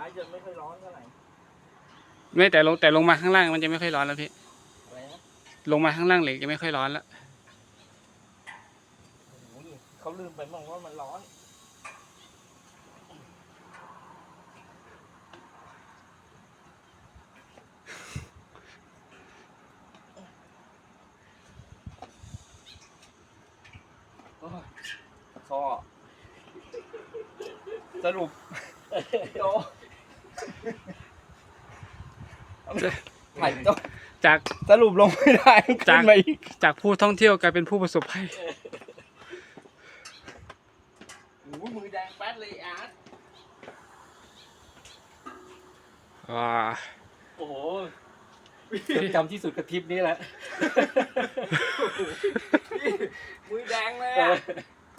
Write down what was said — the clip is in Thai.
ายจะไม่ค่อยร้อนเท่าไหร่ไม่แต่ลงแต่ลงมาข้างล่างมันจะไม่ค่อยร้อนแล้วพี่อะไรนะลงมาข้างล่างเหล็กจะไม่ค่อยร้อนแล้วโอ้โหนี่เขาลืมไปบ้างว่ามันร้อนโอ้ยคอสรุป โต ถ่ายโตจากสรุปลงไม่ได้จาขึ้กนมาอีกจากผู้ท่องเที่ยวกลายเป็นผู้ประสบภัยโอ้โหมือแดงแป๊ดเลยอาร์ตว้าโอ้โหจำที่สุดกับทริปนี้แหละมือแดงเลยอะ